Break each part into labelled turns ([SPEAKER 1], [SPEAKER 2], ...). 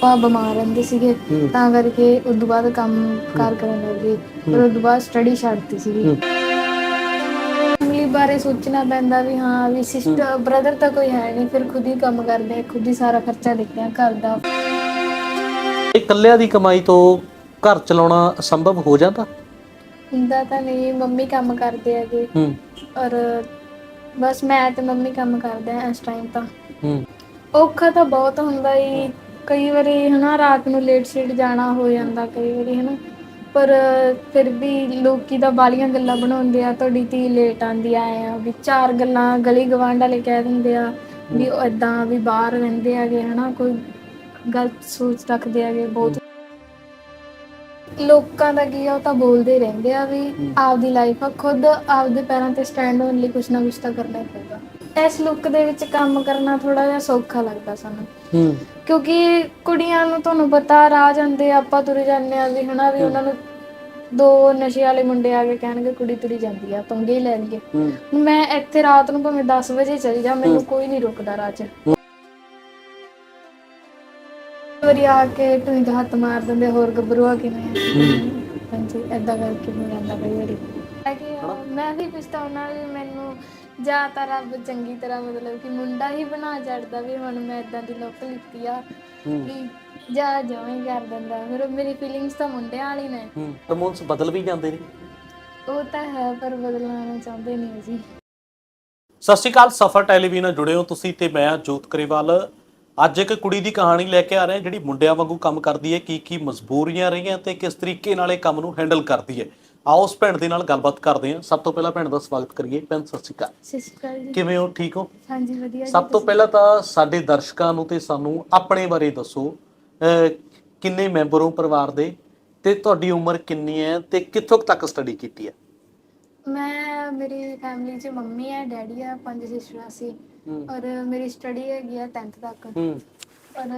[SPEAKER 1] ਪਾਪਾ ਬਿਮਾਰ ਰਹਿੰਦੇ ਸੀਗੇ
[SPEAKER 2] ਹੂੰ।
[SPEAKER 1] ਤਾਂ ਕਰਕੇ ਉਸ ਤੋਂ ਬਾਅਦ ਕੰਮ ਕਾਰ ਕਰਨ ਲੱਗੇ। ਫਿਰ ਉਸ ਤੋਂ ਬਾਅਦ ਸਟੱਡੀ ਛੱਡਤੀ ਸੀਗੀ।
[SPEAKER 2] ਹੂੰ।
[SPEAKER 1] ਫੈਮਿਲੀ ਬਾਰੇ ਸੋਚਣਾ ਪੈਂਦਾ ਵੀ ਹਾਂ ਵੀ ਸਿਸਟਰ ਬ੍ਰਦਰ ਤਾਂ ਕੋਈ ਹੈ ਨਹੀਂ ਫਿਰ ਖੁਦ ਹੀ ਕੰਮ ਕਰਦੇ ਖੁਦ ਹੀ ਸਾਰਾ ਖਰਚਾ ਦੇਖਦੇ ਆ ਘਰ ਦਾ।
[SPEAKER 2] ਇਹ ਇਕੱਲਿਆਂ ਦੀ ਕਮਾਈ ਤੋਂ ਘਰ ਚਲਾਉਣਾ ਸੰਭਵ ਹੋ ਜਾਂਦਾ?
[SPEAKER 1] ਹੁੰਦਾ ਤਾਂ ਨਹੀਂ ਮੰਮੀ ਕੰਮ ਕਰਦੇ ਹੈਗੇ।
[SPEAKER 2] ਹੂੰ।
[SPEAKER 1] ਔਰ ਬਸ ਮੈਂ ਤੇ ਮੰਮੀ ਕੰਮ ਕਰਦੇ ਆ ਇਸ ਟਾਈਮ ਤਾਂ।
[SPEAKER 2] ਹੂੰ।
[SPEAKER 1] ਔਖਾ ਤਾਂ ਬਹੁਤ ਹੁੰਦਾ ਈ ਕਈ ਵਾਰੀ ਹਨਾ ਰਾਤ ਨੂੰ ਲੇਟ ਸ਼ੇਟ ਜਾਣਾ ਹੋ ਜਾਂਦਾ ਕਈ ਵਾਰੀ ਹਨਾ, ਪਰ ਫਿਰ ਵੀ ਲੋਕੀ ਤਾਂ ਬਾਲੀਆਂ ਗੱਲਾਂ ਬਣਾਉਂਦੇ ਆ, ਤੁਹਾਡੀ ਧੀ ਲੇਟ ਆਂਦੀ ਆਏ ਆ ਵੀ ਚਾਰ ਗੱਲਾਂ ਗਲੀ ਗਵਾਂਢ ਵਾਲੇ ਕਹਿ ਦਿੰਦੇ ਆ ਵੀ ਉਹ ਏਦਾਂ ਵੀ ਬਾਹਰ ਰਹਿੰਦੇ ਹੈਗੇ ਹਨਾ, ਕੋਈ ਗਲਤ ਸੋਚ ਰੱਖਦੇ ਹੈਗੇ ਬਹੁਤ। ਲੋਕਾਂ ਦਾ ਕੀ ਆ ਉਹ ਤਾਂ ਬੋਲਦੇ ਹੀ ਰਹਿੰਦੇ ਆ ਵੀ ਆਪਦੀ ਲਾਈਫ ਆ ਖੁਦ ਆਪਦੇ ਪੈਰਾਂ ਤੇ ਸਟੈਂਡ ਹੋਣ ਲਈ ਕੁਛ ਨਾ ਕੁਛ ਤਾਂ ਕਰਨਾ ਹੀ ਪਊਗਾ। ਇਸ ਲੁੱਕ ਦੇ ਵਿੱਚ ਕੰਮ ਕਰਨਾ ਥੋੜਾ ਜਿਹਾ ਸੌਖਾ ਲੱਗਦਾ ਸਾਨੂੰ।
[SPEAKER 2] ਹੂੰ।
[SPEAKER 1] ਕਿਉਂਕਿ ਕੁੜੀਆਂ ਨੂੰ ਤੁਹਾਨੂੰ ਪਤਾ ਰਾਹ ਜਾਂਦੇ ਆਪਾਂ ਤੁਰ ਜਾਂਦੇ ਆ ਵੀ ਹਨਾ ਵੀ ਉਹਨਾਂ ਨੂੰ ਦੋ ਨਸ਼ੇ ਵਾਲੇ ਮੁੰਡੇ ਆ ਕੇ ਕਹਿਣਗੇ ਕੁੜੀ ਤੁਰੀ ਜਾਂਦੀ ਆ ਪੰਗੇ ਹੀ ਲੈ ਲਈਏ
[SPEAKER 2] ਹੂੰ।
[SPEAKER 1] ਮੈਂ ਇੱਥੇ ਰਾਤ ਨੂੰ ਭਾਵੇਂ 10 ਵਜੇ ਚਲੀ ਜਾ ਮੈਨੂੰ ਕੋਈ ਨਹੀਂ ਰੁਕਦਾ ਰਾਹ 'ਚ। ਕਈ ਵਾਰੀ ਆ ਕੇ ਟੂਈ ਦਾ ਹੱਥ ਮਾਰ ਦਿੰਦੇ ਹੋਰ ਗੱਭਰੂ ਆ ਕਿਵੇਂ ਹਾਂਜੀ ਏਦਾਂ ਕਰਕੇ ਹੋ ਜਾਂਦਾ ਕਈ ਵਾਰੀ। ਹੈ ਕਿ ਮੈਂ ਵੀ ਪਛਤਾਉਣਾ ਵੀ ਮੈਨੂੰ ਜਾਂ ਤਾਂ ਰੱਬ ਚੰਗੀ ਤਰ੍ਹਾਂ ਮਤਲਬ ਕਿ ਮੁੰਡਾ ਹੀ ਬਣਾ ਛੱਡਦਾ ਵੀ ਹੁਣ ਮੈਂ ਇਦਾਂ ਦੀ ਲੁੱਕ ਲਿੱਤੀ ਆ
[SPEAKER 2] ਹੂੰ।
[SPEAKER 1] ਵੀ ਜਾ ਜਵੇਂ ਕਰ ਦਿੰਦਾ। ਮੇਰੇ ਮੇਰੀ ਫੀਲਿੰਗਸ ਤਾਂ ਮੁੰਡਿਆਂ ਵਾਲੀ ਨੇ।
[SPEAKER 2] ਹੂੰ ਹਾਰਮੋਨਸ ਬਦਲ ਵੀ ਜਾਂਦੇ ਨੇ।
[SPEAKER 1] ਉਹ ਤਾਂ ਹੈ ਪਰ ਬਦਲਣਾ ਚਾਹੁੰਦੇ ਨਹੀਂ ਅਸੀਂ
[SPEAKER 2] ਸਤਿ ਸ਼੍ਰੀ ਅਕਾਲ ਸਫਰ ਟੈਲੀਵਿਜ਼ਨ ਨਾਲ ਜੁੜੇ ਹੋ ਤੁਸੀਂ ਤੇ ਮੈਂ ਜੋਤ ਕਰੇਵਾਲ। ਅੱਜ ਇੱਕ ਕੁੜੀ ਦੀ ਕਹਾਣੀ ਲੈ ਕੇ ਆ ਰਹੇ ਹਾਂ ਜਿਹੜੀ ਮੁੰਡਿਆਂ ਵਾਂਗੂ ਕੰਮ ਕਰਦੀ ਹੈ ਕੀ ਕੀ ਮਜਬੂਰੀਆਂ ਰਹੀਆਂ ਤੇ ਕਿਸ ਤਰੀਕੇ ਨਾਲ ਇਹ ਕੰਮ ਨੂੰ ਹੈਂਡਲ ਕਰਦੀ ਹੈ। ਆਓ ਉਸ ਭੈਣ ਦੇ ਨਾਲ ਗੱਲਬਾਤ ਕਰਦੇ ਹਾਂ। ਸਭ ਤੋਂ ਪਹਿਲਾਂ ਭੈਣ ਦਾ ਸਵਾਗਤ ਕਰੀਏ। ਭੈਣ ਸਤਿ ਸ਼੍ਰੀ ਅਕਾਲ।
[SPEAKER 1] ਸਤਿ ਸ਼੍ਰੀ ਅਕਾਲ ਜੀ।
[SPEAKER 2] ਕਿਵੇਂ ਹੋ? ਠੀਕ ਹੋ?
[SPEAKER 1] ਹਾਂਜੀ ਵਧੀਆ ਜੀ
[SPEAKER 2] ਸਭ ਤੋਂ ਪਹਿਲਾਂ ਤਾਂ ਸਾਡੇ ਦਰਸ਼ਕਾਂ ਨੂੰ ਤੇ ਸਾਨੂੰ ਆਪਣੇ ਬਾਰੇ ਦੱਸੋ ਅਹ ਕਿੰਨੇ ਮੈਂਬਰ ਹੋ ਪਰਿਵਾਰ ਦੇ ਤੇ ਤੁਹਾਡੀ ਉਮਰ ਕਿੰਨੀ ਹੈ ਤੇ ਕਿੱਥੋਂ ਕੁ ਤੱਕ ਸਟੱਡੀ ਕੀਤੀ ਹੈ?
[SPEAKER 1] ਮੈਂ ਮੇਰੀ ਫੈਮਿਲੀ 'ਚ ਮੰਮੀ ਹੈ ਡੈਡੀ ਹੈ ਪੰਜ ਸਿਸਟਰਾਂ ਸੀ। ਔਰ ਮੇਰੀ ਸਟੱਡੀ ਹੈਗੀ ਆ 10th ਤੱਕ।
[SPEAKER 2] ਹੂੰ।
[SPEAKER 1] ਪਰ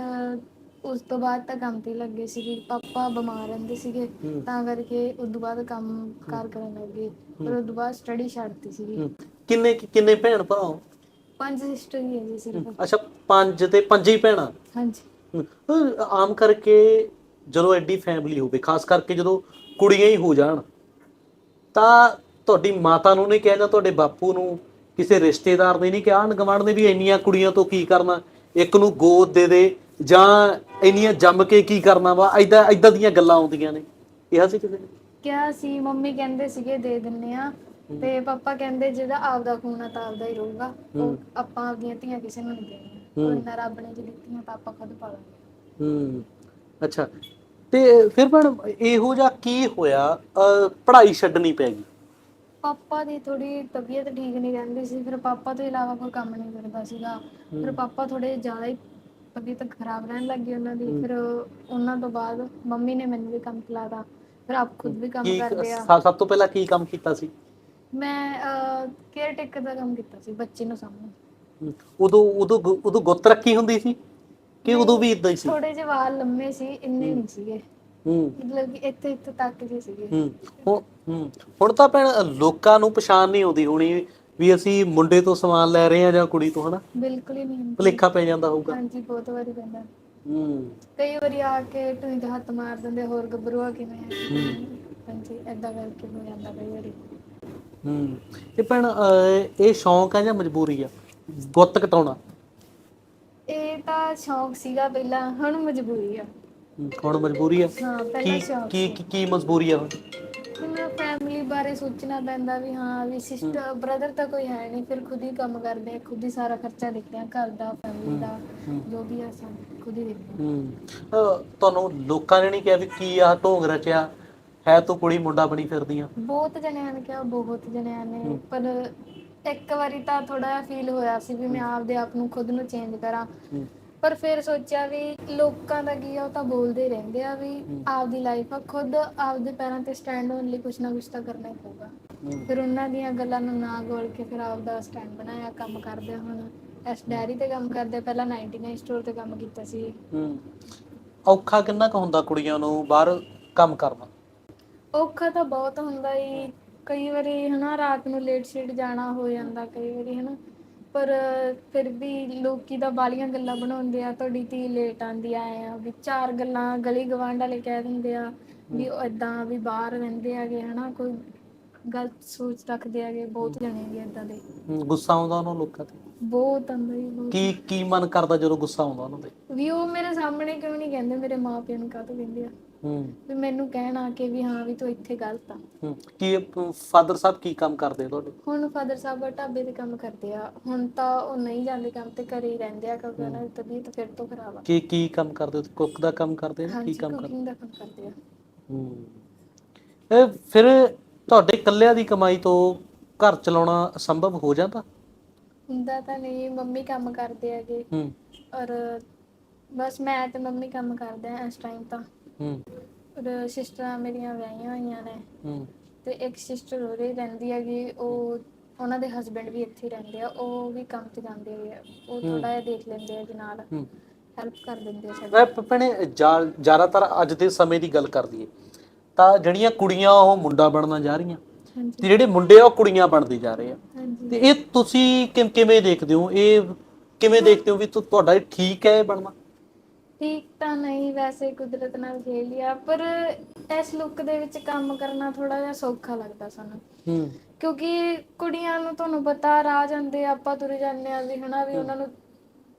[SPEAKER 1] ਉਸ ਤੋਂ ਬਾਅਦ ਤਾਂ ਕੰਮ ਤੇ ਲੱਗੇ ਸੀਗੇ। ਪਾਪਾ ਬਿਮਾਰ ਰਹਿੰਦੇ ਸੀਗੇ
[SPEAKER 2] ਹੂੰ।
[SPEAKER 1] ਤਾਂ ਕਰਕੇ ਉਸ ਤੋਂ ਬਾਅਦ ਕੰਮ ਕਾਰ ਕਰਨ ਲੱਗੇ ਫਿਰ ਉਸ ਤੋਂ ਬਾਅਦ ਸਟੱਡੀ ਛੱਡਤੀ ਸੀਗੀ।
[SPEAKER 2] ਹੂੰ। ਕਿੰਨੇ ਕਿੰਨੇ ਭੈਣ ਭਰਾ ਹੋ
[SPEAKER 1] ਪੰਜ ਸਿਸਟਰ ਹੀ ਹੈ ਜੀ ਸਿਰਫ
[SPEAKER 2] ਅੱਛਾ ਪੰਜ ਤੇ ਪੰਜੇ ਹੀ ਭੈਣਾਂ?
[SPEAKER 1] ਹਾਂਜੀ।
[SPEAKER 2] ਅਹ ਆਮ ਕਰਕੇ ਜਦੋਂ ਐਡੀ ਫੈਮਿਲੀ ਹੋਵੇ ਖਾਸ ਕਰਕੇ ਜਦੋਂ ਕੁੜੀਆਂ ਹੀ ਹੋ ਜਾਣ ਤਾਂ ਤੁਹਾਡੀ ਮਾਤਾ ਨੂੰ ਨਹੀਂ ਕਿਹਾ ਜਾਂ ਤੁਹਾਡੇ ਬਾਪੂ ਨੂੰ ਕਿਸੇ ਰਿਸ਼ਤੇਦਾਰ ਨੇ ਨਹੀਂ ਕਿਹਾ ਗੁਆਂਢ ਨੇ ਵੀ ਇੰਨੀਆਂ ਕੁੜੀਆਂ ਤੋਂ ਕੀ ਕਰਨਾ? ਇੱਕ ਨੂੰ ਗੋਦ ਦੇ ਦੇ ਜਾਂ ਇੰਨੀਆਂ ਜੰਮ ਕੇ ਕੀ ਕਰਨਾ ਵਾ? ਐਦਾਂ ਐਦਾਂ ਦੀਆਂ ਗੱਲਾਂ ਆਉਂਦੀਆਂ ਨੇ। ਕਿਹਾ ਸੀ ਕਿਸੇ ਨੇ?
[SPEAKER 1] ਕਿਹਾ ਸੀ ਮੰਮੀ ਕਹਿੰਦੇ ਸੀਗੇ ਦੇ ਦਿੰਨੇ ਆ। ਤੇ ਪਾਪਾ ਕਹਿੰਦੇ ਜਿਹਦਾ ਆਪਦਾ ਖੂਨ ਆ ਤਾਂ ਆਪਦਾ ਹੀ ਰਹੂਗਾ। ਉਹ ਆਪਾਂ ਆਪਦੀਆਂ ਧੀਆਂ ਕਿਸੇ ਨੂੰ ਨਹੀਂ ਦੇਣੀਆਂ। ਕੋਈ ਨਾ ਰੱਬ ਨੇ ਜੇ ਦਿੱਤੀਆਂ ਤਾਂ ਆਪਾਂ ਖੁਦ ਪਾਲਾਂਗੇ।
[SPEAKER 2] ਹੂੰ। ਅੱਛਾ। ਤੇ ਫਿਰ ਭੈਣ ਇਹੋ ਜਿਹਾ ਕੀ ਹੋਇਆ? ਪੜ੍ਹਾਈ ਛੱਡਣੀ ਪੈ ਗਈ।
[SPEAKER 1] ਪਾਪਾ ਦੀ ਥੋੜੀ ਤਬੀਅਤ ਠੀਕ ਨਹੀਂ ਰਹਿੰਦੀ ਸੀ ਫਿਰ ਪਾਪਾ ਤੋਂ ਇਲਾਵਾ ਕੋਈ ਕੰਮ ਨਹੀਂ ਕਰਦਾ ਸੀਗਾ। ਫਿਰ ਪਾਪਾ ਥੋੜੇ ਜ਼ਿਆਦਾ ਹੀ ਤਬੀਅਤ ਖਰਾਬ ਰਹਿਣ ਲੱਗੀ ਉਹਨਾਂ ਦੀ। ਫਿਰ ਉਹਨਾਂ ਤੋਂ ਬਾਅਦ ਮੰਮੀ ਨੇ ਮੈਨੂੰ ਵੀ ਕੰਮ ਖਿਲਾਤਾ ਫਿਰ ਆਪ ਖੁਦ ਵੀ ਕੰਮ
[SPEAKER 2] ਕੀ
[SPEAKER 1] ਕਰਦੇ ਆ
[SPEAKER 2] ਸਭ ਸਭ ਤੋਂ ਪਹਿਲਾਂ ਕੀ ਕੰਮ ਕੀਤਾ ਸੀ?
[SPEAKER 1] ਮੈਂ ਕੇਅਰ ਟੇਕਰ ਦਾ ਕੰਮ ਕੀਤਾ ਸੀ ਬੱਚੇ ਨੂੰ ਸਾਹਮਣੇ
[SPEAKER 2] ਹਮ, ਉਦੋਂ ਉਦੋਂ ਗੁ- ਉਦੋਂ ਗੁੱਤ ਰੱਖੀ ਹੁੰਦੀ ਸੀ ਕਿ ਉਦੋਂ ਵੀ ਇਦਾਂ ਹੀ ਸੀ?
[SPEAKER 1] ਥੋੜੇ ਜਿਹੇ ਵਾਲ ਲੰਮੇ ਸੀ ਇੰਨੇ ਨਹੀਂ ਸੀਗੇ।
[SPEAKER 2] ਹੂੰ।
[SPEAKER 1] ਮਤਲਬ ਕਿ ਇੱਥੇ ਇੱਥੇ ਤੱਕ ਜਿਹੇ ਸੀਗੇ।
[SPEAKER 2] ਹੂੰ ਹੁਣ ਹੂੰ। ਹੁਣ ਤਾਂ ਭੈਣ ਲੋਕਾਂ ਨੂੰ ਪਛਾਣ ਨਹੀਂ ਆਉਂਦੀ ਹੋਣੀ ਵੀ ਅਸੀਂ ਮੁੰਡੇ ਤੋਂ ਸਮਾਨ ਲੈ ਰਹੇ ਹਾਂ ਜਾਂ ਕੁੜੀ ਤੋਂ ਹਨਾ?
[SPEAKER 1] ਬਿਲਕੁਲ ਹੀ ਨਹੀਂ।
[SPEAKER 2] ਭੁਲੇਖਾ ਪੈ ਜਾਂਦਾ ਹੋਊਗਾ।
[SPEAKER 1] ਹਾਂਜੀ ਬਹੁਤ ਵਾਰੀ ਪੈਂਦਾ।
[SPEAKER 2] ਹੂੰ।
[SPEAKER 1] ਕਈ ਵਾਰੀ ਆ ਕੇ ਟੂਈ ਦਾ ਹੱਥ ਮਾਰ ਦਿੰਦੇ ਹੋਰ ਗੱਭਰੂ ਆ ਕਿਵੇਂ ਆ? ਹਾਂਜੀ ਏਦਾਂ ਕਰਕੇ ਹੋ ਜਾਂਦਾ ਕਈ ਵਾਰੀ।
[SPEAKER 2] ਹੂੰ। ਇਹ ਭੈਣ ਅਹ, ਇਹ ਸ਼ੌਂਕ ਆ ਜਾਂ ਮਜਬੂਰੀ ਆ? ਗੁੱਤ ਕਟਾਉਣਾ
[SPEAKER 1] ਇਹ ਤਾਂ ਸ਼ੌਂਕ ਸੀਗਾ ਪਹਿਲਾਂ ਹੁਣ ਮਜਬੂਰੀ ਆ।
[SPEAKER 2] ਹੂੰ, ਹੁਣ ਮਜਬੂਰੀ ਆ
[SPEAKER 1] ਹਾਂ ਪਹਿਲਾਂ
[SPEAKER 2] ਕੀ
[SPEAKER 1] ਸ਼ੌਂਕ
[SPEAKER 2] ਕੀ ਕੀ- ਕੀ ਮਜਬੂਰੀ ਆ ਹੁਣ?
[SPEAKER 1] ਮੈਨੂੰ ਫੈਮਿਲੀ ਬਾਰੇ ਸੋਚਣਾ ਪੈਂਦਾ ਵੀ ਹਾਂ ਵੀ ਸਿਸਟਰ ਬ੍ਰਦਰ ਤਾਂ ਕੋਈ ਹੈ ਨਹੀਂ ਫਿਰ ਖੁਦ ਹੀ ਕੰਮ ਕਰਦੇ ਆ ਖੁਦ ਹੀ ਸਾਰਾ ਖਰਚਾ ਦੇਖਦੇ ਆ ਘਰ ਦਾ ਫੈਮਿਲੀ ਦਾ ਜੋ ਵੀ ਆ ਸਭ ਖੁਦ ਹੀ ਦੇਖਦੇ
[SPEAKER 2] ਹੂੰ। ਅਹ, ਤੁਹਾਨੂੰ ਲੋਕਾਂ ਨੇ ਨਹੀਂ ਕਿਹਾ ਵੀ ਕੀ ਆ ਢੋਂਗ ਰਚਿਆ? ਹੈ ਤੂੰ ਕੁੜੀ ਮੁੰਡਾ ਬਣੀ ਫਿਰਦੀ ਆ
[SPEAKER 1] ਆ ਬਹੁਤ ਜਣਿਆਂ ਨੇ ਕਿਹਾ ਬਹੁਤ ਜਣਿਆਂ ਨੇ ਪਰ ਇੱਕ ਵਾਰੀ ਤਾਂ ਥੋੜਾ ਫੀਲ ਹੋਇਆ ਸੀ ਵੀ ਮੈਂ ਆਪਦੇ ਆਪ ਨੂੰ ਖੁਦ ਨੂੰ ਚੇਂਜ ਕਰਾਂ।
[SPEAKER 2] ਹੂੰ।
[SPEAKER 1] ਪਰ ਫਿਰ ਸੋਚਿਆ ਵੀ ਲੋਕਾਂ ਦਾ ਕੀ ਆ ਉਹ ਤਾਂ ਬੋਲਦੇ ਹੀ ਰਹਿੰਦੇ ਆ ਵੀ ਆਪਦੀ ਲਾਈਫ ਆ ਖੁਦ ਆਪਦੇ ਪੈਰਾਂ ਤੇ ਸਟੈਂਡ ਹੋਣ ਲਈ ਕੁਛ ਨਾ ਕੁਛ ਤਾਂ ਕਰਨਾ ਹੀ ਪਊਗਾ।
[SPEAKER 2] ਹੂੰ।
[SPEAKER 1] ਫਿਰ ਉਹਨਾਂ ਦੀਆਂ ਗੱਲਾਂ ਨੂੰ ਨਾ ਗੋਲ ਕੇ ਫਿਰ ਆਪਦਾ ਸਟੈਂਡ ਬਣਾਇਆ ਕੰਮ ਕਰਦੇ ਹੁਣ। ਇਸ ਡੈਰੀ ਤੇ ਕੰਮ ਕਰਦੇ ਪਹਿਲਾਂ 99 ਸਟੋਰ ਤੇ ਕੰਮ ਕੀਤਾ ਸੀ।
[SPEAKER 2] ਹੂੰ। ਔਖਾ ਕਿੰਨਾ ਕੁ ਹੁੰਦਾ ਕੁੜੀਆਂ ਨੂੰ ਬਾਹਰ ਕੰਮ ਕਰਨਾ?
[SPEAKER 1] ਔਖਾ ਤਾਂ ਬਹੁਤ ਹੁੰਦਾ ਈ ਕਈ ਵਾਰੀ ਹਨਾ ਰਾਤ ਨੂੰ ਲੇਟ ਸ਼ੇਟ ਜਾਣਾ ਹੋ ਜਾਂਦਾ ਕਈ ਵਾਰੀ ਹਨਾ ਪਰ ਫਿਰ ਵੀ ਲੋਕੀ ਤਾਂ ਬਾਲੀਆਂ ਗੱਲਾਂ ਬਣਾਉਂਦੇ ਆ ਤੁਹਾਡੀ ਧੀ ਲੇਟ ਆਂਦੀ ਆਏ ਆ ਵੀ ਚਾਰ ਗੱਲਾਂ ਗਲੀ ਗਵਾਂਢ ਵਾਲੇ ਕਹਿ ਦਿੰਦੇ ਆ ਵੀ ਉਹ ਏਦਾਂ ਵੀ ਬਾਹਰ ਰਹਿੰਦੇ ਹੈਗੇ ਹਨਾ ਕੋਈ ਗਲਤ ਸੋਚ ਰੱਖਦੇ ਹੈਗੇ ਬਹੁਤ ਜਣੇ ਵੀ ਏਦਾਂ ਦੇ।
[SPEAKER 2] ਗੁੱਸਾ ਆਉਂਦਾ ਉਹਨਾਂ ਲੋਕਾਂ ਤੇ?
[SPEAKER 1] ਬਹੁਤ ਆਂਦਾ ਜੀ ਬਹੁਤ।
[SPEAKER 2] ਕੀ ਕੀ ਮਨ ਕਰਦਾ ਜਦੋਂ ਗੁੱਸਾ ਆਉਂਦਾ ਉਹਨਾਂ ਤੇ?
[SPEAKER 1] ਵੀ ਉਹ ਮੇਰੇ ਸਾਹਮਣੇ ਕਿਉਂ ਨਹੀਂ ਕਹਿੰਦੇ ਮੇਰੇ ਮਾਪਿਆਂ ਨੂੰ ਕਾਹਤੋਂ ਕਹਿੰਦੇ ਆ?
[SPEAKER 2] ਹੂੰ।
[SPEAKER 1] ਵੀ ਮੈਨੂੰ ਕਹਿਣ ਆ ਕੇ ਵੀ ਹਾਂ ਵੀ ਤੂੰ ਇੱਥੇ ਗਲਤ ਆ।
[SPEAKER 2] ਹੂੰ। ਕੀ ਫਾਦਰ ਸਾਹਿਬ ਕੀ ਕੰਮ ਕਰਦੇ ਆ ਤੁਹਾਡੇ?
[SPEAKER 1] ਹੁਣ ਫਾਦਰ ਸਾਹਿਬ ਢਾਬੇ ਤੇ ਕੰਮ ਕਰਦੇ ਆ। ਹੁਣ ਤਾਂ ਉਹ ਨਹੀਂ ਜਾਂਦੇ ਕੰਮ ਤੇ ਘਰੇ ਹੀ ਰਹਿੰਦੇ ਆ ਕਿਉਂਕਿ ਉਹਨਾਂ ਦੀ ਤਬੀਅਤ ਫਿਰ ਤੋਂ ਖਰਾਬ ਆ।
[SPEAKER 2] ਕੀ ਕੀ ਕੰਮ ਕਰਦੇ ਹੋ? ਕੁੱਕ ਦਾ ਕੰਮ ਕਰਦੇ ਆ ਕੀ
[SPEAKER 1] ਹਾਂਜੀ
[SPEAKER 2] ਕੰਮ ਕਰਦੇ?
[SPEAKER 1] ਕੁਕਿੰਗ ਦਾ ਕੰਮ ਕਰਦੇ ਆ।
[SPEAKER 2] ਹੂੰ। ਇਹ ਫਿਰ ਤੁਹਾਡੇ ਇਕੱਲਿਆਂ ਦੀ ਕਮਾਈ ਤੋਂ ਘਰ ਚਲਾਉਣਾ ਸੰਭਵ ਹੋ ਜਾਂਦਾ?
[SPEAKER 1] ਹੁੰਦਾ ਤਾਂ ਨਹੀਂ ਮੰਮੀ ਕੰਮ ਕਰਦੇ ਹੈਗੇ।
[SPEAKER 2] ਹੂੰ।
[SPEAKER 1] ਔਰ ਬਸ ਮੈਂ ਤੇ ਮੰਮੀ ਕੰਮ ਕਰਦੇ ਆ ਇਸ ਟਾਈਮ ਤਾਂ।
[SPEAKER 2] ਹੂੰ।
[SPEAKER 1] ਔਰ ਸਿਸਟਰਾਂ ਮੇਰੀਆਂ ਵਿਆਹੀਆਂ ਹੋਈਆਂ ਨੇ।
[SPEAKER 2] ਹੂੰ।
[SPEAKER 1] ਤੇ ਇੱਕ ਸਿਸਟਰ ਉਹਦੇ ਰਹਿੰਦੀ ਹੈਗੀ ਉਹ ਉਹਨਾਂ ਦੇ ਹਸਬੰਡ ਵੀ ਇੱਥੇ ਹੀ ਰਹਿੰਦੇ ਆ ਉਹ ਵੀ ਕੰਮ ਤੇ ਜਾਂਦੇ ਆ। ਉਹ ਥੋੜਾ ਜਿਹਾ ਦੇਖ ਲੈਂਦੇ ਆ ਜੀ ਨਾਲ।
[SPEAKER 2] ਹੂੰ।
[SPEAKER 1] ਹੈਲਪ ਕਰ ਦਿੰਦੇ ਆ ਸਾਡੀ
[SPEAKER 2] ਭੈਣੇ ਜਾ- ਜ਼ਿਆਦਾਤਰ ਅੱਜ ਦੇ ਸਮੇਂ ਦੀ ਗੱਲ ਕਰਦੀ ਏ ਤਾਂ ਜਿਹੜੀਆਂ ਕੁੜੀਆਂ ਉਹ ਮੁੰਡਾ ਬਣਨਾ ਜਾ ਰਹੀਆਂ
[SPEAKER 1] ਹਾਂਜੀ।
[SPEAKER 2] ਤੇ ਜਿਹੜੇ ਮੁੰਡੇ ਆ ਉਹ ਕੁੜੀਆਂ ਬਣਦੇ ਜਾ ਰਹੇ ਆ।
[SPEAKER 1] ਹਾਂਜੀ।
[SPEAKER 2] ਤੇ ਇਹ ਤੁਸੀਂ ਕਿ- ਕਿਵੇਂ ਦੇਖਦੇ ਹੋ? ਇਹ ਕਿਵੇਂ ਦੇਖਦੇ ਹੋ ਵੀ ਤੁ- ਤੁਹਾਡਾ ਇਹ ਠੀਕ ਹੈ ਇਹ ਬਣਨਾ?
[SPEAKER 1] ਠੀਕ ਤਾਂ ਨਹੀਂ ਵੈਸੇ ਕੁਦਰਤ ਨਾਲ ਖੇਲ ਲਿਆ ਪਰ ਇਸ ਲੁੱਕ ਦੇ ਵਿੱਚ ਕੰਮ ਕਰਨਾ ਥੋੜਾ ਜਿਹਾ ਸੌਖਾ ਲੱਗਦਾ ਸਾਨੂੰ।
[SPEAKER 2] ਹੂੰ।
[SPEAKER 1] ਕਿਉਂਕਿ ਕੁੜੀਆਂ ਨੂੰ ਤੁਹਾਨੂੰ ਪਤਾ ਰਾਹ ਜਾਂਦੇ ਆਪਾਂ ਤੁਰ ਜਾਂਦੇ ਆ ਵੀ ਹਨਾ ਵੀ ਉਹਨਾਂ ਨੂੰ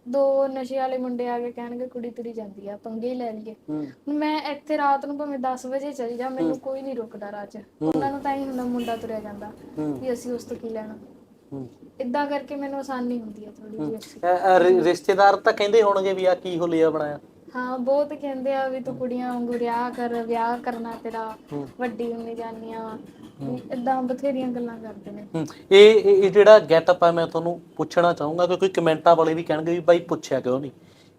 [SPEAKER 1] ਦੋ ਨਸ਼ੇ ਵਾਲੇ ਮੁੰਡੇ ਆ ਕੇ ਕਹਿਣਗੇ ਕੁੜੀ ਤੁਰੀ ਜਾਂਦੀ ਆ ਪੰਗੇ ਹੀ ਲੈ ਲਈਏ।
[SPEAKER 2] ਹੂੰ।
[SPEAKER 1] ਹੁਣ ਮੈਂ ਇੱਥੇ ਰਾਤ ਨੂੰ ਭਾਵੇਂ 10 ਵਜੇ ਚਲੀ ਜਾ ਮੈਨੂੰ ਕੋਈ ਨਹੀਂ ਰੋਕਦਾ ਰਾਹ 'ਚ ਉਹਨਾਂ ਨੂੰ ਤਾਂ ਹੀ ਹੁੰਦਾ ਮੁੰਡਾ ਤੁਰਿਆ ਜਾਂਦਾ
[SPEAKER 2] ਹੂੰ।
[SPEAKER 1] ਵੀ ਅਸੀਂ ਉਸ ਤੋਂ ਕੀ ਲੈਣਾ।
[SPEAKER 2] ਹੂੰ।
[SPEAKER 1] ਇਦਾਂ ਕਰਕੇ ਮੈਨੂੰ ਆਸਾਨੀ ਹੁੰਦੀ ਆ ਥੋੜੀ ਜਿਹੀ
[SPEAKER 2] ਰਿ- ਰਿਸ਼ਤੇਦਾਰ ਤਾਂ ਕਹਿੰਦੇ ਹੋਣਗੇ ਵੀ ਆ ਕੀ ਹੁਲੀਆ ਬਣਾਇਆ।
[SPEAKER 1] ਹਾਂ ਬਹੁਤ ਕਹਿੰਦੇ ਆ ਵੀ ਤੂੰ ਕੁੜੀਆਂ ਵਾਂਗੂ ਰਿਆ ਕਰ ਵਿਆਹ ਕਰਨਾ ਤੇਰਾ
[SPEAKER 2] ਹੂੰ।
[SPEAKER 1] ਵੱਡੀ ਹੁੰਨੀ ਜਾਂਦੀਆਂ ਇਦਾਂ ਬਥੇਰੀਆਂ ਗੱਲਾਂ ਕਰਦੇ ਨੇ।
[SPEAKER 2] ਇਹ ਇਹ ਇਹ ਜਿਹੜਾ ਗੈਟਅਪ ਹੈ ਮੈਂ ਤੁਹਾਨੂੰ ਪੁੱਛਣਾ ਚਾਹੂੰਗਾ ਕਿਉਂਕਿ ਕਮੈਂਟਾਂ ਵਾਲੇ ਵੀ ਕਹਿਣਗੇ ਵੀ ਬਾਈ ਪੁੱਛਿਆ ਕਿਉਂ ਨਹੀਂ?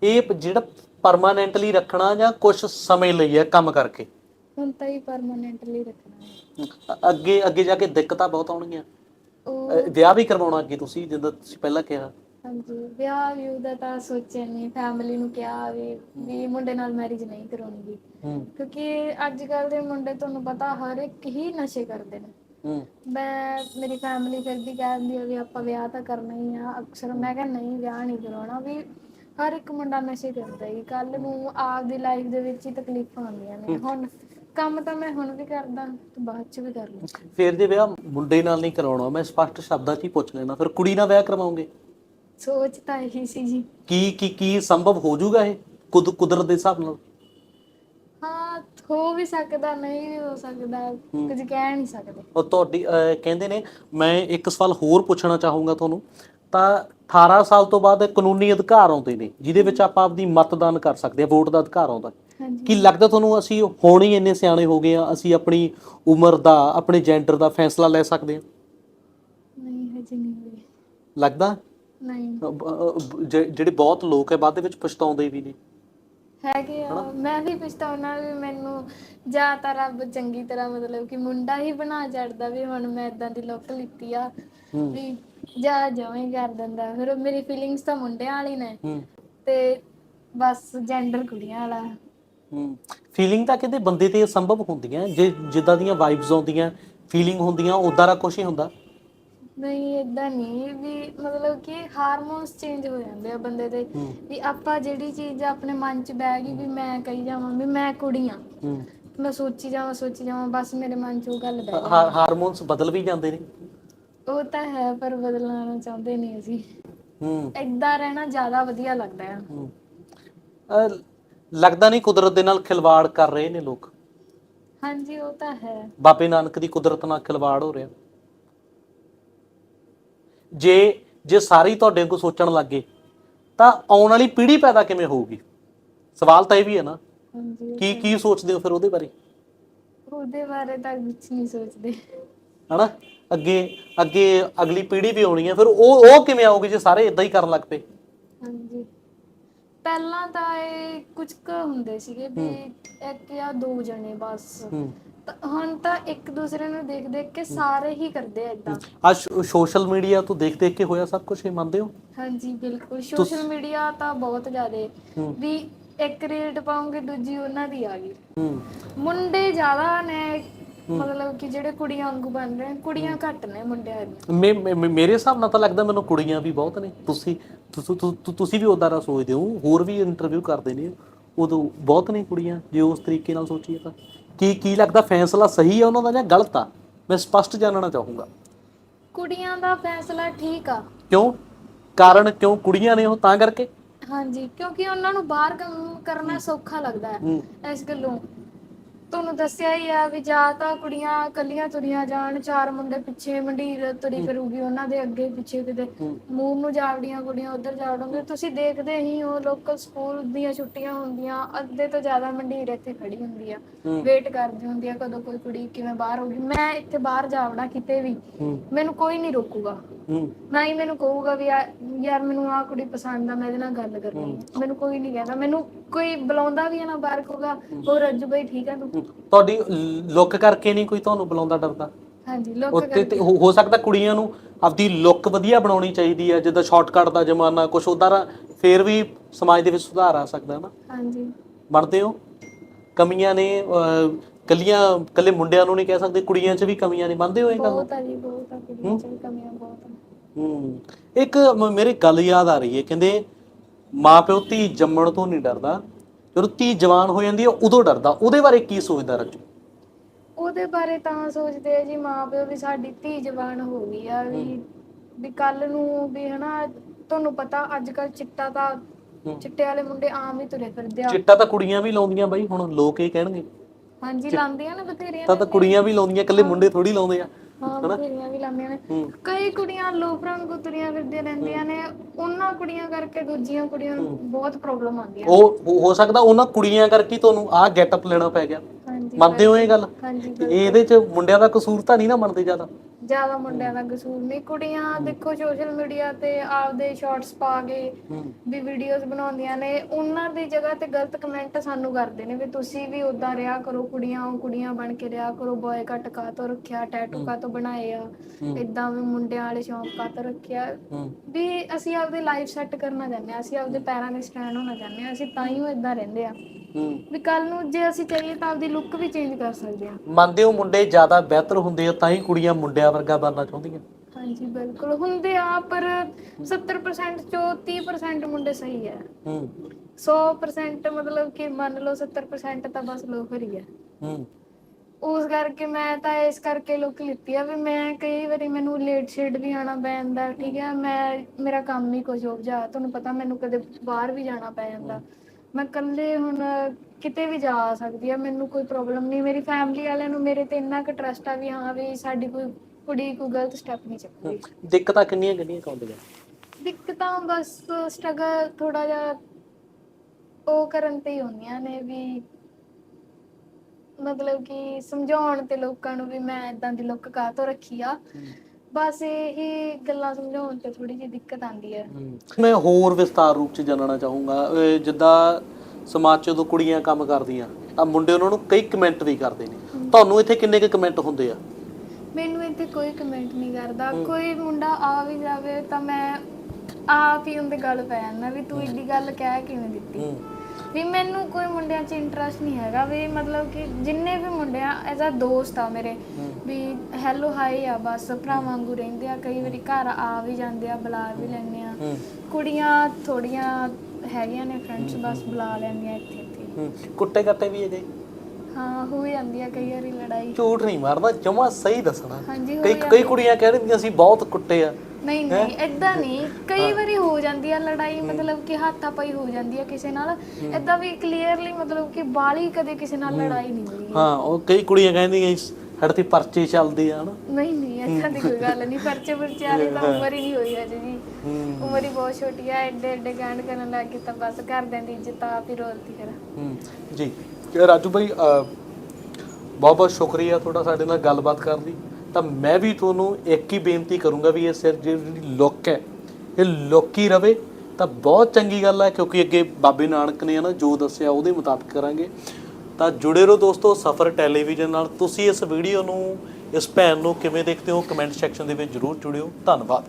[SPEAKER 2] ਇਹ ਪ- ਜਿਹੜਾ ਪਰਮਾਨੈਂਟਲੀ ਰੱਖਣਾ ਜਾਂ ਕੁਝ ਸਮੇਂ ਲਈ ਹੈ ਕੰਮ ਕਰਕੇ?
[SPEAKER 1] ਹੁਣ ਤਾਂ ਹੀ ਪਰਮਾਨੈਂਟਲੀ ਰੱਖਣਾ ਹੈ।
[SPEAKER 2] ਅ- ਅੱਗੇ ਅੱਗੇ ਜਾ ਕੇ ਦਿੱਕਤਾਂ ਬਹੁਤ ਆਉਣਗੀਆਂ।
[SPEAKER 1] ਉਹ
[SPEAKER 2] ਅ, ਵਿਆਹ ਵੀ ਕਰਵਾਉਣਾ ਅੱਗੇ ਤੁਸੀਂ ਜਿੱਦਾਂ ਤੁਸੀਂ ਪਹਿਲਾਂ ਕਿਹਾ।
[SPEAKER 1] ਹਾਂਜੀ ਵਿਆਹ ਵੀ ਉਹਦਾ ਤਾਂ ਸੋਚਿਆ ਨਹੀਂ ਫੈਮਿਲੀ ਨੂੰ ਕਿਹਾ ਵੀ ਵੀ ਮੁੰਡੇ ਨਾਲ ਮੈਰਿਜ ਨਹੀਂ ਕਰਾਉਣੀ
[SPEAKER 2] ਹੂੰ।
[SPEAKER 1] ਕਿਉਂਕਿ ਅੱਜ ਕੱਲ ਦੇ ਮੁੰਡੇ ਤੁਹਾਨੂੰ ਪਤਾ ਹਰ ਇੱਕ ਹੀ ਨਸ਼ੇ ਕਰਦੇ ਨੇ।
[SPEAKER 2] ਹੂੰ।
[SPEAKER 1] ਮੈਂ ਮੇਰੀ ਫੈਮਿਲੀ ਫਿਰ ਵੀ ਕਹਿੰਦੀ ਆ ਵੀ ਆਪਾਂ ਵਿਆਹ ਤਾਂ ਕਰਨਾ ਹੀ ਆ ਅਕਸਰ ਮੈਂ ਕਿਹਾ ਨਹੀਂ ਵਿਆਹ ਨਹੀਂ ਕਰਾਉਣਾ ਵੀ ਹਰ ਇੱਕ ਮੁੰਡਾ ਨਸ਼ੇ ਕਰਦਾ ਹੀ ਕੱਲ ਨੂੰ ਆਪਦੀ ਲਾਈਫ ਦੇ ਵਿੱਚ ਹੀ ਤਕਲੀਫਾਂ ਆਉਂਦੀਆਂ ਨੇ। ਹੁਣ ਕੰਮ ਤਾਂ ਮੈਂ ਹੁਣ ਵੀ ਕਰਦਾ ਤੇ ਬਾਅਦ ਚ ਵੀ ਕਰ ਲੂੰ।
[SPEAKER 2] ਫਿਰ ਜੇ ਵਿਆਹ ਮੁੰਡੇ ਨਾਲ ਨਹੀਂ ਕਰਾਉਣਾ ਮੈਂ ਸਪਸ਼ਟ ਸ਼ਬਦਾਂ 'ਚ ਹੀ ਪੁੱਛ ਲੈਣਾ ਫਿਰ ਕੁੜੀ ਨਾਲ ਵਿਆਹ ਕਰਵਾਉਂਗੇ?
[SPEAKER 1] ਸੋਚ ਤਾਂ ਇਹੀ ਸੀ ਜੀ।
[SPEAKER 2] ਕੀ ਕੀ ਕੀ ਸੰਭਵ ਹੋ ਜਾਊਗਾ ਇਹ ਕੁਦ ਕੁਦਰਤ ਦੇ ਹਿਸਾਬ ਨਾਲ?
[SPEAKER 1] ਹਾਂ ਹੋ ਵੀ ਸਕਦਾ ਨਹੀਂ ਵੀ ਹੋ ਸਕਦਾ ਕੁਝ ਕਹਿ ਨਹੀਂ ਸਕਦੇ।
[SPEAKER 2] ਉਹ ਤੁਹਾਡੀ ਅਹ, ਕਹਿੰਦੇ ਨੇ ਮੈਂ ਇੱਕ ਸਵਾਲ ਹੋਰ ਪੁੱਛਣਾ ਚਾਹੂੰਗਾ ਤੁਹਾਨੂੰ। ਤਾਂ 18 ਸਾਲ ਤੋਂ ਬਾਅਦ ਕਾਨੂੰਨੀ ਅਧਿਕਾਰ ਆਉਂਦੇ ਨੇ ਜਿਹਦੇ ਵਿੱਚ ਆਪਾਂ ਆਪਦੀ ਮਤਦਾਨ ਕਰ ਸਕਦੇ ਹਾਂ ਵੋਟ ਦਾ ਅਧਿਕਾਰ ਆਉਂਦਾ।
[SPEAKER 1] ਹਾਂਜੀ।
[SPEAKER 2] ਕੀ ਲੱਗਦਾ ਤੁਹਾਨੂੰ ਅਸੀਂ ਹੁਣ ਹੀ ਇੰਨੇ ਸਿਆਣੇ ਹੋ ਗਏ ਆ ਅਸੀਂ ਆਪਣੀ ਉਮਰ ਦਾ ਆਪਣੇ ਜੈਂਡਰ ਦਾ ਫੈਸਲਾ ਲੈ ਸਕਦੇ ਹਾਂ?
[SPEAKER 1] ਨਹੀਂ ਹਜੇ ਨਹੀਂ ਹੋਈ
[SPEAKER 2] ਲੱਗਦਾ?
[SPEAKER 1] ਨਹੀਂ।
[SPEAKER 2] ਅਹ, ਅਹ, ਜ- ਜਿਹੜੇ ਬਹੁਤ ਲੋਕ ਹੈ ਬਾਅਦ ਦੇ ਵਿੱਚ ਪਛਤਾਉਂਦੇ ਵੀ ਨੇ।
[SPEAKER 1] ਹੈਗੇ ਆ। ਮੈਂ ਵੀ ਪਛਤਾਉਣਾ ਵੀ ਮੈਨੂੰ ਜਾਂ ਤਾਂ ਰੱਬ ਚੰਗੀ ਤਰ੍ਹਾਂ ਮਤਲਬ ਕਿ ਮੁੰਡਾ ਹੀ ਬਣਾ ਛੱਡਦਾ ਵੀ ਹੁਣ ਮੈਂ ਇਦਾਂ ਦੀ ਲੁੱਕ ਲਿੱਤੀ ਆ। ਵੀ ਜਾ ਜਵੇਂ ਕਰ ਦਿੰਦਾ। ਫਿਰ ਮੇਰੀ ਫੀਲਿੰਗਸ ਤਾਂ ਮੁੰਡਿਆਂ ਵਾਲੀ ਨੇ।
[SPEAKER 2] ਹੂੰ।
[SPEAKER 1] ਤੇ ਬਸ ਜੈਂਡਰ ਕੁੜੀਆਂ ਵਾਲਾ।
[SPEAKER 2] ਹੂੰ। ਫੀਲਿੰਗ ਤਾਂ ਕਹਿੰਦੇ ਬੰਦੇ ਤੇ ਸੰਭਵ ਹੁੰਦੀਆਂ। ਜੇ ਜਿੱਦਾਂ ਦੀਆਂ ਵਾਈਬਸ ਆਉਂਦੀਆਂ ਫੀਲਿੰਗ ਹੁੰਦੀਆਂ ਉਦਾਂ ਦਾ ਕੁਝ ਹੀ ਹੁੰਦਾ।
[SPEAKER 1] ਨਹੀਂ ਇਦਾਂ ਨਹੀਂ ਵੀ ਮਤਲਬ ਕਿ ਹਾਰਮੋਨਸ ਚੇਂਜ ਹੋ ਜਾਂਦੇ ਆ ਬੰਦੇ ਦੇ।
[SPEAKER 2] ਹੂੰ।
[SPEAKER 1] ਵੀ ਆਪਾਂ ਜਿਹੜੀ ਚੀਜ਼ ਆਪਣੇ ਮਨ 'ਚ ਬਹਿ ਗਈ ਵੀ ਮੈਂ ਕਹੀ ਜਾਵਾਂ ਵੀ ਮੈਂ ਕੁੜੀ ਆ।
[SPEAKER 2] ਹੂੰ।
[SPEAKER 1] ਮੈਂ ਸੋਚੀ ਜਾਵਾਂ ਸੋਚੀ ਜਾਵਾਂ ਬਸ ਮੇਰੇ ਮਨ 'ਚ ਉਹ ਗੱਲ ਬਹਿ
[SPEAKER 2] ਹਾ- ਹਾਰਮੋਨਸ ਬਦਲ ਵੀ ਜਾਂਦੇ ਨੇ।
[SPEAKER 1] ਉਹ ਤਾਂ ਹੈ ਪਰ ਬਦਲਣਾ ਚਾਹੁੰਦੇ ਨਹੀਂ ਅਸੀਂ।
[SPEAKER 2] ਹੂੰ।
[SPEAKER 1] ਏਦਾਂ ਰਹਿਣਾ ਜ਼ਿਆਦਾ ਵਧੀਆ ਲੱਗਦਾ ਹੈ
[SPEAKER 2] ਹੂੰ। ਅਹ, ਲੱਗਦਾ ਨਹੀਂ ਕੁਦਰਤ ਦੇ ਨਾਲ ਖਿਲਵਾੜ ਕਰ ਰਹੇ ਨੇ ਲੋਕ?
[SPEAKER 1] ਹਾਂਜੀ ਉਹ ਤਾਂ ਹੈ।
[SPEAKER 2] ਬਾਬੇ ਨਾਨਕ ਦੀ ਕੁਦਰਤ ਨਾਲ ਖਿਲਵਾੜ ਹੋ ਰਿਹਾ। ਜੇ ਜੇ ਸਾਰੀ ਤੁਹਾਡੇ ਵਾਂਗੂ ਸੋਚਣ ਲੱਗੇ ਤਾਂ ਆਉਣ ਵਾਲੀ ਪੀੜ੍ਹੀ ਪੈਦਾ ਕਿਵੇਂ ਹੋਊਗੀ? ਸਵਾਲ ਤਾਂ ਇਹ ਵੀ ਹੈ ਨਾ।
[SPEAKER 1] ਹਾਂਜੀ
[SPEAKER 2] ਕੀ ਕੀ ਸੋਚਦੇ ਹੋ ਫਿਰ ਉਹਦੇ ਬਾਰੇ?
[SPEAKER 1] ਉਹਦੇ ਬਾਰੇ ਤਾਂ ਕੁਝ ਨਹੀਂ ਸੋਚਦੇ।
[SPEAKER 2] ਹਨਾ? ਅੱਗੇ ਅੱਗੇ ਅਗਲੀ ਪੀੜ੍ਹੀ ਵੀ ਆਉਣੀ ਹੈ ਫਿਰ ਉਹ ਉਹ ਕਿਵੇਂ ਆਊਗੀ ਜੇ ਸਾਰੇ ਇਦਾਂ ਹੀ ਕਰਨ ਲੱਗ ਪਏ?
[SPEAKER 1] ਹਾਂਜੀ। ਪਹਿਲਾਂ ਤਾਂ ਇਹ ਕੁਝ ਕੁ ਹੁੰਦੇ ਸੀਗੇ ਵੀ ਇੱਕ ਜਾਂ ਦੋ ਜਣੇ ਬਸ।
[SPEAKER 2] ਹੂੰ।
[SPEAKER 1] ਤਾਂ ਹੁਣ ਤਾਂ ਇੱਕ ਦੂਸਰੇ ਨੂੰ ਦੇਖ ਦੇਖ ਕੇ ਸਾਰੇ ਹੀ ਕਰਦੇ ਆ ਏਦਾਂ।
[SPEAKER 2] ਅੱਜ ਸੋਸ਼ਲ ਮੀਡੀਆ ਤੋਂ ਦੇਖ ਦੇਖ ਕੇ ਹੋਇਆ ਸਭ ਕੁਝ ਇਹ ਮੰਨਦੇ ਹੋ?
[SPEAKER 1] ਹਾਂਜੀ ਬਿਲਕੁਲ। ਸੋਸ਼ਲ ਮੀਡੀਆ ਤਾਂ ਬਹੁਤ ਜ਼ਿਆਦੇ
[SPEAKER 2] ਹੂੰ।
[SPEAKER 1] ਵੀ ਇੱਕ ਰੇਟ ਪਾਉਂਗੇ ਦੂਜੀ ਉਹਨਾਂ ਦੀ ਆ ਗਈ।
[SPEAKER 2] ਹੂੰ।
[SPEAKER 1] ਮੁੰਡੇ ਜ਼ਿਆਦਾ ਨੇ ਮਤਲਬ ਕਿ ਜਿਹੜੇ ਕੁੜੀਆਂ ਵਾਂਗੂ ਬਣ ਰਹੇ ਕੁੜੀਆਂ ਘੱਟ ਨੇ ਮੁੰਡਿਆਂ ਦੀ
[SPEAKER 2] ਮੇ- ਮੇ- ਮੇ- ਮੇਰੇ ਹਿਸਾਬ ਨਾਲ ਤਾਂ ਲੱਗਦਾ ਮੈਨੂੰ ਕੁੜੀਆਂ ਵੀ ਬਹੁਤ ਨੇ। ਤੁਸੀਂ ਤੁਸੀਂ ਵੀ ਉਦਾਂ ਦਾ ਸੋਚਦੇ ਹੋ? ਹੋਰ ਵੀ ਇੰਟਰਵਿਊ ਕਰਦੇ ਨੇ? ਉਦੋਂ ਬਹੁਤ ਨੇ ਕੁੜੀਆਂ ਜੇ ਉਸ ਤਰੀਕੇ ਨਾਲ ਸੋਚੀਏ ਤਾਂ। ਕੀ ਕੀ ਲੱਗਦਾ ਫੈਸਲਾ ਸਹੀ ਹੈ ਉਹਨਾਂ ਦਾ ਜਾਂ ਗਲਤ ਆ? ਮੈਂ ਸਪਸ਼ਟ ਜਾਣਨਾ ਚਾਹੂੰਗਾ।
[SPEAKER 1] ਕੁੜੀਆਂ ਦਾ ਫੈਸਲਾ ਠੀਕ ਆ।
[SPEAKER 2] ਕਿਉਂ? ਕਾਰਨ ਕਿਉਂ ਕੁੜੀਆਂ ਨੇ ਉਹ ਤਾਂ ਕਰਕੇ?
[SPEAKER 1] ਹਾਂਜੀ ਕਿਉਂਕਿ ਉਹਨਾਂ ਨੂੰ ਬਾਹਰ ਕੰਮ ਕਰਨਾ ਸੌਖਾ ਲੱਗਦਾ ਹੂੰ। ਇਸ ਗੱਲੋਂ। ਤੁਹਾਨੂੰ ਦੱਸਿਆ ਹੀ ਆ ਵੀ ਜਾਂ ਤਾਂ ਕੁੜੀਆਂ ਕੱਲੀਆਂ ਤੁਰੀਆਂ ਜਾਣ ਚਾਰ ਮੁੰਡੇ ਪਿੱਛੇ ਮੰਡੀਰ ਤੁਰੀ ਫਿਰੂਗੀ ਉਹਨਾਂ ਦੇ ਅੱਗੇ ਪਿੱਛੇ ਕਿਤੇ ਮੂਰ ਨੂੰ ਜਾਵੜੀਆਂ ਕੁੜੀਆਂ ਉਧਰ ਜਾਵੜੋਗੇ। ਤੁਸੀਂ ਦੇਖਦੇ ਹੀ ਹੋ ਲੋਕਲ ਸਕੂਲ ਦੀਆਂ ਛੁੱਟੀਆਂ ਹੁੰਦੀਆਂ ਅੱਧੇ ਤੋਂ ਜ਼ਿਆਦਾ ਮੰਡੀਰ ਇੱਥੇ ਖੜੀ ਹੁੰਦੀ ਆ। ਵੇਟ ਕਰਦੀ ਹੁੰਦੀ ਆ ਕਦੋਂ ਕੋਈ ਕੁੜੀ ਕਿਵੇਂ ਬਾਹਰ ਹੋਊਗੀ। ਮੈਂ ਇੱਥੇ ਬਾਹਰ ਜਾਵੜਾ ਕਿਤੇ ਵੀ ਮੈਨੂੰ ਕੋਈ ਨਹੀਂ ਰੋਕੂਗਾ। ਨਾ ਹੀ ਮੈਨੂੰ ਕਹੂਗਾ ਵੀ ਯਾਰ ਮੈਨੂੰ ਆਹ ਕੁੜੀ ਪਸੰਦ ਆ ਮੈਂ ਇਹਦੇ ਨਾਲ ਗੱਲ ਕਰਨੀ ਮੈਨੂੰ ਕੋਈ ਨਹੀਂ ਕਹਿੰਦਾ। ਮੈਨੂੰ ਕੋਈ ਬੁਲਾਉਂਦਾ ਵੀ ਹੈ ਨਾ ਬਾਹਰ ਕਹੂਗਾ ਹੋਰ ਰੱਜੂ ਬਈ ਠੀਕ ਆ ਤੂੰ।
[SPEAKER 2] ਹੂੰ। ਤੁਹਾਡੀ ਲੁੱਕ ਕਰਕੇ ਨਹੀਂ ਕੋਈ ਤੁਹਾਨੂੰ ਬੁਲਾਉਂਦਾ ਡਰਦਾ?
[SPEAKER 1] ਹਾਂਜੀ ਲੋਕ
[SPEAKER 2] ਉੱਤੇ ਤੇ ਹੋ ਹੋ ਸਕਦਾ ਕੁੜੀਆਂ ਨੂੰ ਆਪਦੀ ਲੁੱਕ ਵਧੀਆ ਬਣਾਉਣੀ ਚਾਹੀਦੀ ਹੈ ਜਿੱਦਾਂ ਸ਼ਾਰਟਕਟ ਦਾ ਜ਼ਮਾਨਾ ਕੁਝ ਉਦਾਂ ਫੇਰ ਵੀ ਸਮਾਜ ਦੇ ਵਿੱਚ ਸੁਧਾਰ ਆ ਸਕਦਾ ਨਾ।
[SPEAKER 1] ਹਾਂਜੀ।
[SPEAKER 2] ਮੰਨਦੇ ਹੋ? ਕਮੀਆਂ ਨੇ ਅਹ, ਕੱਲੀਆਂ ਕੱਲੇ ਮੁੰਡਿਆਂ ਨੂੰ ਨਹੀਂ ਕਹਿ ਸਕਦੇ ਕੁੜੀਆਂ 'ਚ ਵੀ ਕਮੀਆਂ ਨੇ ਮੰਨਦੇ ਹੋ ਇਹ ਗੱਲ?
[SPEAKER 1] ਬਹੁਤ ਆ ਜੀ ਬਹੁਤ ਆ ਕੁੜੀਆਂ ਚ ਵੀ ਕਮੀਆਂ ਬਹੁਤ ਆ।
[SPEAKER 2] ਹੂੰ। ਇੱਕ ਮ- ਮੇਰੇ ਗੱਲ ਯਾਦ ਆ ਰਹੀ ਹੈ ਕਹਿੰਦੇ ਮਾਪਿਓ ਧੀ ਜੰਮਣ ਤੋਂ ਨਹੀਂ ਡਰਦਾ ਜਦੋਂ ਧੀ ਜਵਾਨ ਹੋ ਜਾਂਦੀ ਹੈ ਉਦੋਂ ਡਰਦਾ। ਉਹਦੇ ਬਾਰੇ ਕੀ ਸੋਚਦਾ ਰੱਜੂ?
[SPEAKER 1] ਉਹਦੇ ਬਾਰੇ ਤਾਂ ਸੋਚਦੇ ਆ ਜੀ ਮਾਪਿਓ ਵੀ ਸਾਡੀ ਧੀ ਜਵਾਨ ਹੋ ਗਈ ਆ ਵੀ ਵੀ ਕੱਲ ਨੂੰ ਵੀ ਹਨਾ ਤੁਹਾਨੂੰ ਪਤਾ ਅੱਜ ਕੱਲ ਚਿੱਟਾ ਤਾਂ
[SPEAKER 2] ਹੂੰ।
[SPEAKER 1] ਚਿੱਟੇ ਵਾਲੇ ਮੁੰਡੇ ਆਮ ਹੀ ਤੁਰੇ ਫਿਰਦੇ ਆ।
[SPEAKER 2] ਚਿੱਟਾ ਤਾਂ ਕੁੜੀਆਂ ਵੀ ਲਾਉਂਦੀਆਂ ਬਾਈ ਹੁਣ ਲੋਕ ਇਹ ਕਹਿਣਗੇ।
[SPEAKER 1] ਹਾਂਜੀ ਲਾਉਂਦੀਆਂ ਨੇ ਬਥੇਰੀਆਂ
[SPEAKER 2] ਤਾਂ ਤਾਂ ਕੁੜੀਆਂ ਵੀ ਲਾਉਂਦੀਆਂ ਇਕੱਲੇ ਮੁੰਡੇ ਥੋੜੀ ਲਾਉਂਦੇ ਆ।
[SPEAKER 1] ਹਾਂ ਬਥੇਰੀਆਂ ਵੀ ਲਾਉਂਦੀਆਂ ਨੇ।
[SPEAKER 2] ਹੂੰ।
[SPEAKER 1] ਕਈ ਕੁੜੀਆਂ ਲੋਫਰਾਂ ਨੂੰ ਤੁਰੀਆਂ ਫਿਰਦੀਆਂ ਰਹਿੰਦੀਆਂ ਨੇ। ਉਹਨਾਂ ਕੁੜੀਆਂ ਕਰਕੇ ਦੂਜੀਆਂ ਕੁੜੀਆਂ ਨੂੰ ਬਹੁਤ ਪ੍ਰੋਬਲਮ ਆਉਂਦੀਆਂ
[SPEAKER 2] ਉਹ ਹੋ- ਹੋ ਸਕਦਾ ਉਹਨਾਂ ਕੁੜੀਆਂ ਕਰਕੇ ਤੁਹਾਨੂੰ ਆਹ ਗੈਟਅਪ ਲੈਣਾ ਪੈ ਗਿਆ।
[SPEAKER 1] ਹਾਂਜੀ
[SPEAKER 2] ਮੰਨਦੇ ਹੋ ਇਹ ਗੱਲ?
[SPEAKER 1] ਹਾਂਜੀ
[SPEAKER 2] ਤੇ ਇਹਦੇ 'ਚ ਮੁੰਡਿਆਂ ਦਾ ਕਸੂਰ ਤਾਂ ਨਹੀਂ ਨਾ ਮੰਨਦੇ ਜ਼ਿਆਦਾ।
[SPEAKER 1] ਜ਼ਿਆਦਾ ਮੁੰਡਿਆਂ ਦਾ ਕਸੂਰ ਨਹੀਂ ਕੁੜੀਆਂ ਦੇਖੋ ਸੋਸ਼ਲ ਮੀਡੀਆ ਤੇ ਆਪਦੇ ਸ਼ਾਰਟਸ ਪਾ ਕੇ ਵੀ ਵੀਡੀਓਜ਼ ਬਣਾਉਂਦੀਆਂ ਨੇ ਉਹਨਾਂ ਦੀ ਜਗ੍ਹਾ ਤੇ ਗਲਤ ਕਮੈਂਟ ਸਾਨੂੰ ਕਰਦੇ ਨੇ ਵੀ ਤੁਸੀਂ ਵੀ ਉਦਾਂ ਰਿਹਾ ਕਰੋ ਕੁੜੀਆਂ ਉਹ ਕੁੜੀਆਂ ਬਣ ਕੇ ਰਿਹਾ ਕਰੋ ਬॉय ਕੱਟ ਕਾ ਤੋਂ ਰੱਖਿਆ ਟੈਟੂ ਕਾ ਤੋਂ ਬਣਾਏ ਆ। ਇਦਾਂ ਵੀ ਮੁੰਡਿਆਂ ਵਾਲੇ ਸ਼ੌਂਕ ਕਾ ਤੋਂ ਰੱਖਿਆ ਵੀ ਅਸੀਂ ਆਪਦੀ ਲਾਈਫ ਸੈੱਟ ਕਰਨਾ ਚਾਹੁੰਦੇ ਆ ਅਸੀਂ ਆਪਦੇ ਪੈਰਾਂ 'ਤੇ ਸਟੈਂਡ ਹੋਣਾ ਚਾਹੁੰਦੇ ਆ ਅਸੀਂ ਤਾਂ ਹੀ ਉਹ ਇਦਾਂ ਰਹਿੰਦੇ ਆ।
[SPEAKER 2] ਹੂੰ
[SPEAKER 1] ਵੀ ਕੱਲ ਨੂੰ ਜੇ ਅਸੀਂ ਚਾਹੀਏ ਤਾਂ ਆਪਦੀ ਲੁੱਕ ਵੀ ਚੇਂਜ ਕਰ ਸਕਦੇ ਆ
[SPEAKER 2] ਮੰਨਦੇ ਹੋ ਮੁੰਡੇ ਜ਼ਿਆਦਾ ਬਿਹਤਰ ਹੁੰਦੇ ਆ ਤਾਂ ਹੀ ਕੁੜੀਆਂ ਮੁੰਡਿਆਂ ਵਰਗਾ ਬਣਨਾ ਚਾਹੁੰਦੀਆਂ?
[SPEAKER 1] ਹਾਂਜੀ ਬਿਲਕੁਲ। ਹੁੰਦੇ ਆ ਪਰ 70% ਚੋਂ 30% ਮੁੰਡੇ ਸਹੀ ਹੈ।
[SPEAKER 2] ਹੂੰ।
[SPEAKER 1] 100% ਮਤਲਬ ਕਿ ਮੰਨ ਲਓ 70% ਤਾਂ ਬਸ ਲੋਕ ਹੀ ਹੈ।
[SPEAKER 2] ਹੂੰ।
[SPEAKER 1] ਉਸ ਕਰਕੇ ਮੈਂ ਤਾਂ ਇਸ ਕਰਕੇ ਲੁੱਕ ਲਿੱਤੀ ਆ ਵੀ ਮੈਂ ਕਈ ਵਾਰੀ ਮੈਨੂੰ ਲੇਟ ਸ਼ੇਡ ਵੀ ਆਣਾ ਪੈ ਜਾਂਦਾ ਠੀਕ ਹੈ? ਮੈਂ ਮੇਰਾ ਕੰਮ ਹੀ ਕੁਝ ਹੋ ਜਾ ਤੁਹਾਨੂੰ ਪਤਾ ਮੈਨੂੰ ਕਦੇ ਬਾਹਰ ਵੀ ਜਾਣਾ ਪੈ ਜਾਂਦਾ। ਮੈਂ ਇਕੱਲੇ ਹੁਣ ਕਿਤੇ ਵੀ ਜਾ ਸਕਦੀ ਆ ਮੈਨੂੰ ਕੋਈ ਪ੍ਰੋਬਲਮ ਨਹੀਂ। ਮੇਰੀ ਫੈਮਿਲੀ ਵਾਲਿਆਂ ਨੂੰ ਮੇਰੇ ਤੇ ਇੰਨਾ ਕੁ ਟਰਸਟ ਆ ਵੀ ਹਾਂ ਵੀ ਸਾਡੀ ਕੋਈ ਕੁੜੀ ਕੋਈ ਗਲਤ ਸਟੈਪ ਨਹੀਂ ਚੱਕੂਗੀ
[SPEAKER 2] ਦਿੱਕਤਾਂ ਕਿੰਨੀਆਂ ਕਿੰਨੀਆਂ ਕਾਉਂਦੀਆਂ
[SPEAKER 1] ਦਿੱਕਤਾਂ ਬਸ ਸਟਰਗਲ ਥੋੜਾ ਜਿਹਾ ਉਹ ਕਰਨ ਤੇ ਹੀ ਹੁੰਦੀਆਂ ਨੇ ਵੀ ਮਤਲਬ ਕਿ ਸਮਝਾਉਣ ਤੇ ਲੋਕਾਂ ਨੂੰ ਵੀ ਮੈਂ ਇਦਾਂ ਦੀ ਲੁੱਕ ਕਾਹਤੋਂ ਰੱਖੀ ਆ। ਬਸ ਇਹ ਗੱਲਾਂ ਸਮਝਾਉਣ ਤੇ ਥੋੜੀ ਜਿਹੀ ਦਿੱਕਤ ਆਉਂਦੀ ਹੈ
[SPEAKER 2] ਮੈਂ ਹੋਰ ਵਿਸਤਾਰ ਰੂਪ ਚ ਜਾਣਨਾ ਚਾਹੂੰਗਾ। ਅਹ ਜਿੱਦਾਂ ਸਮਾਜ ਚ ਜਦੋਂ ਕੁੜੀਆਂ ਕੰਮ ਕਰਦੀਆਂ ਤਾਂ ਮੁੰਡੇ ਉਹਨਾਂ ਨੂੰ ਕਈ ਕਮੈਂਟ ਵੀ ਕਰਦੇ ਨੇ। ਤੁਹਾਨੂੰ ਇੱਥੇ ਕਿੰਨੇ ਕੁ ਕਮੈਂਟ ਹੁੰਦੇ ਆ?
[SPEAKER 1] ਮੈਨੂੰ ਇੱਥੇ ਕੋਈ ਕਮੈਂਟ ਨਹੀਂ ਕਰਦਾ। ਕੋਈ ਮੁੰਡਾ ਆ ਵੀ ਜਾਵੇ ਤਾਂ ਮੈਂ ਆਪ ਹੀ ਉਹਦੇ ਗੱਲ ਪੈ ਜਾਂਦਾ ਵੀ ਤੂੰ ਇੱਡੀ ਗੱਲ ਕਹਿ ਕਿਵੇਂ ਦਿੱਤੀ? ਵੀ ਮੈਨੂੰ ਕੋਈ ਮੁੰਡਿਆਂ 'ਚ ਇੰਟਰਸਟ ਨਹੀਂ ਹੈਗਾ। ਵੀ ਮਤਲਬ ਕਿ ਜਿੰਨੇ ਵੀ ਮੁੰਡੇ ਆ ਐਜ਼ ਅ ਦੋਸਤ ਆ ਮੇਰੇ ਵੀ ਹੈਲੋ ਹਾਈ ਆ ਬਸ ਭਰਾ ਵਾਂਗੂ ਰਹਿੰਦੇ ਆ। ਕਈ ਵਾਰੀ ਘਰ ਆ ਵੀ ਜਾਂਦੇ ਆ ਬੁਲਾ ਵੀ ਲੈਂਦੇ ਆ।
[SPEAKER 2] ਹੂੰ।
[SPEAKER 1] ਕੁੜੀਆਂ ਥੋੜੀਆਂ ਹੈਗੀਆਂ ਨੇ ਫਰੈਂਡਸ ਬਸ ਬੁਲਾ ਲੈਂਦੀਆਂ ਇੱਥੇ ਇੱਥੇ।
[SPEAKER 2] ਹੂੰ ਕੁੱਟੇ ਕੱਟੇ ਵੀ ਹੈਗੇ
[SPEAKER 1] ਹਾਂ ਹੋ ਜਾਂਦੀ ਆ ਕਈ ਵਾਰੀ ਲੜਾਈ।
[SPEAKER 2] ਝੂਠ ਨਹੀਂ ਮਾਰਦਾ ਜਮਾ ਸਹੀ ਦੱਸਣਾ।
[SPEAKER 1] ਹਾਂਜੀ ਹੋ
[SPEAKER 2] ਕਈ ਕਈ ਕੁੜੀਆਂ ਕਹਿ ਦਿੰਦੀਆਂ ਅਸੀਂ ਬਹੁਤ ਕੁੱਟੇ ਆ।
[SPEAKER 1] ਨਹੀਂ ਨਹੀਂ ਏਦਾਂ ਨਹੀਂ। ਕਈ ਵਾਰੀ ਹੋ ਜਾਂਦੀ ਆ ਲੜਾਈ ਮਤਲਬ ਕਿ ਹੱਥਾਪਾਈ ਹੋ ਜਾਂਦੀ ਆ ਕਿਸੇ ਨਾਲ। ਏਦਾਂ ਵੀ ਕਲੀਅਰਲੀ ਮਤਲਬ ਕਿ ਬਾਲੀ ਕਦੇ ਕਿਸੇ ਨਾਲ ਲੜਾਈ ਨਹੀਂ ਹੋਈ।
[SPEAKER 2] ਹਾਂ ਉਹ ਕਈ ਕੁੜੀਆਂ ਕਹਿੰਦੀਆਂ ਸਾਡੇ ਤੇ ਪਰਚੇ ਚੱਲਦੇ ਆ ਹਨਾ?
[SPEAKER 1] ਨਹੀਂ ਨਹੀਂ ਏਦਾਂ ਦੀ ਕੋਈ ਗੱਲ ਨਹੀਂ। ਪਰਚੇ ਪਰਚੇ ਵਾਲੀ ਤਾਂ ਉਮਰ ਹੀ ਨਹੀਂ ਹੋਈ ਅਜੇ ਜੀ ਉਮਰ ਹੀ ਬਹੁਤ ਛੋਟੀ ਆ ਐਡੇ ਐਡੇ ਕਾਂਡ ਕਰਨ ਲੱਗ ਗਏ ਤਾਂ ਬਸ ਘਰਦਿਆਂ ਦੀ ਇੱਜ਼ਤ ਆਪ ਹੀ ਰੋਲਦੀ ਫਿਰ।
[SPEAKER 2] ਹੂੰ ਜੀ। ਰਾਜੂ ਭਾਈ ਬਹੁਤ ਬਹੁਤ ਸ਼ੁਕਰੀਆ ਤੁਹਾਡਾ ਸਾਡੇ ਨਾਲ ਗੱਲਬਾਤ ਕਰਨ ਲਈ ਤਾਂ ਮੈਂ ਵੀ ਤੁਹਾਨੂੰ ਇੱਕ ਹੀ ਬੇਨਤੀ ਕਰੂੰਗਾ ਵੀ ਇਹ ਸਿਰ ਜਿਹੜੀ ਲੁੱਕ ਹੈ ਇਹ ਲੁੱਕ ਰਵੇ। ਤਾਂ ਬਹੁਤ ਚੰਗੀ ਗੱਲ ਹੈ ਕਿਉਂਕਿ ਅੱਗੇ ਬਾਬੇ ਨਾਨਕ ਨੇ ਨਾ ਜੋ ਦੱਸਿਆ ਉਹਦੇ ਮੁਤਾਬਕ ਕਰਾਂਗੇ। ਤਾਂ ਜੁੜੇ ਰਹੋ ਦੋਸਤੋ ਸਫਰ ਟੈਲੀਵਿਜ਼ਨ ਨਾਲ। ਤੁਸੀਂ ਇਸ ਵੀਡੀਓ ਨੂੰ, ਇਸ ਭੈਣ ਨੂੰ ਕਿਵੇਂ ਦੇਖਦੇ ਹੋ? ਕਮੈਂਟ ਸੈਕਸ਼ਨ ਦੇ ਵਿੱਚ ਜਰੂਰ ਜੁੜਿਓ। ਧੰਨਵਾਦ।